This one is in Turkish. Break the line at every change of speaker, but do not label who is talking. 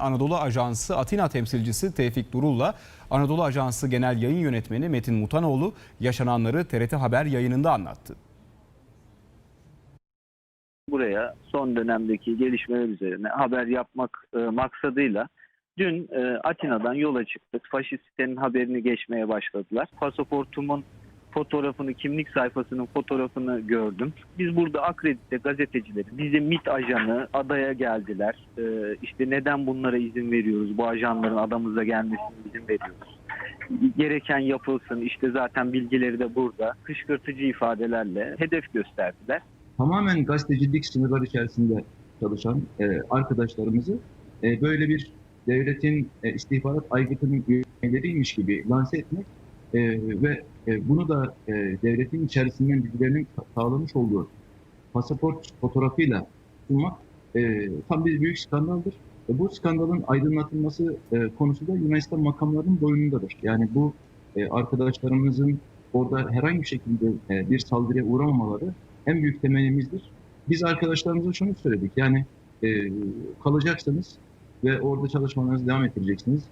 Anadolu Ajansı Atina temsilcisi Tevfik Durul'la Anadolu Ajansı Genel Yayın Yönetmeni Metin Mutanoğlu yaşananları TRT Haber yayınında anlattı.
buraya son dönemdeki gelişmeler üzerine haber yapmak e, maksadıyla dün e, Atina'dan yola çıktık. Faşist sitenin haberini geçmeye başladılar. Pasaportumun fotoğrafını, kimlik sayfasının fotoğrafını gördüm. Biz burada akredite gazetecileri, bizi MIT ajanı adaya geldiler. E, işte neden bunlara izin veriyoruz? Bu ajanların adamıza gelmesine izin veriyoruz. Gereken yapılsın. İşte zaten bilgileri de burada. Kışkırtıcı ifadelerle hedef gösterdiler.
tamamen gazetecilik sınırları içerisinde çalışan e, arkadaşlarımızı e, böyle bir devletin e, istihbarat aygıtının üyeleriymiş gibi lanse etmek e, ve e, bunu da e, devletin içerisinden bilgilerinin sağlamış olduğu pasaport fotoğrafıyla sunmak e, tam bir büyük skandaldır. Ve bu skandalın aydınlatılması e, konusu da Yunanistan makamlarının boynundadır. Yani bu e, arkadaşlarımızın orada herhangi bir şekilde e, bir saldırıya uğramamaları en büyük temelimizdir. Biz arkadaşlarımıza şunu söyledik. Yani e, kalacaksınız ve orada çalışmalarınızı devam ettireceksiniz.